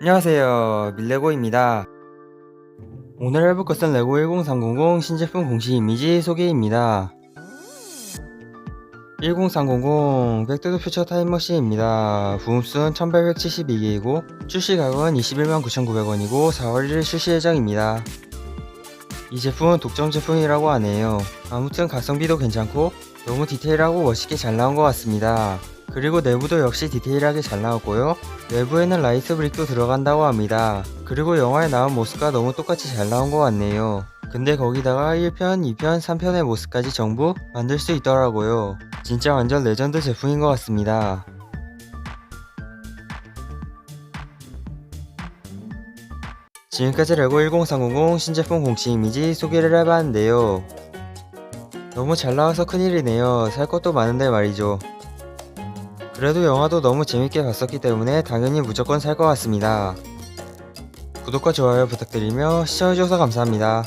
안녕하세요. 밀레고입니다. 오늘 해볼 것은 레고 10300 신제품 공식 이미지 소개입니다. 10300 백두드 퓨처 타임머신입니다. 부음수는 1872개이고 출시가격은 21만 9,900원이고 4월 1일 출시 예정입니다. 이 제품은 독점 제품이라고 하네요. 아무튼 가성비도 괜찮고 너무 디테일하고 멋있게 잘 나온 것 같습니다 그리고 내부도 역시 디테일하게 잘 나왔고요 외부에는 라이트 브릭도 들어간다고 합니다. 그리고 영화에 나온 모습과 너무 똑같이 잘 나온 것 같네요. 근데 거기다가 1편, 2편, 3편의 모습까지 전부 만들 수 있더라고요. 진짜 완전 레전드 제품인 것 같습니다. 지금까지 레고 10300 신제품 공식 이미지 소개를 해봤는데요. 너무 잘 나와서 큰일이네요. 살 것도 많은데 말이죠. 그래도 영화도 너무 재밌게 봤었기 때문에 당연히 무조건 살 것 같습니다. 구독과 좋아요 부탁드리며 시청해주셔서 감사합니다.